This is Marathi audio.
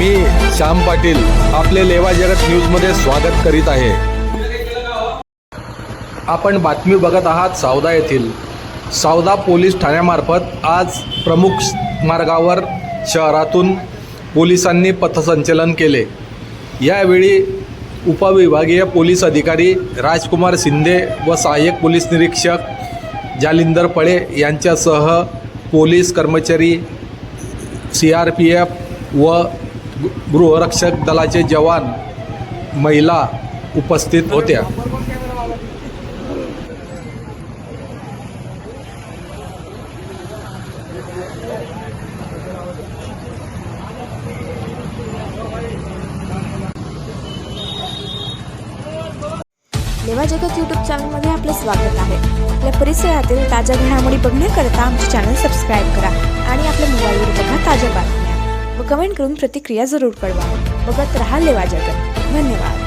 मी श्याम पाटील आपले लेवा जगत न्यूजमध्ये स्वागत करीत आहे. आपण बातमी बघत आहात सावदा येथील. सावदा पोलीस ठाण्यामार्फत आज प्रमुख मार्गावर शहरातून पोलिसांनी पथसंचलन केले. यावेळी उपविभागीय पोलीस अधिकारी राजकुमार शिंदे व सहाय्यक पोलीस निरीक्षक जालिंदर पळे यांच्यासह पोलीस कर्मचारी सी आर पी एफ व गृहरक्षक दलाचे जवान महिला उपस्थित होत्या. लेवा जगत यूट्यूब चॅनलमध्ये आपलं स्वागत आहे. आपल्या परिसरातील ताज्या घडामोडी बघण्याकरता आमचे चॅनल सबस्क्राईब करा आणि आपल्या मोबाईलवर बघा ताज्या कमेंट करून प्रतिक्रिया जरूर कळवा. बघत राहा लेवा जगत धन्यवाद.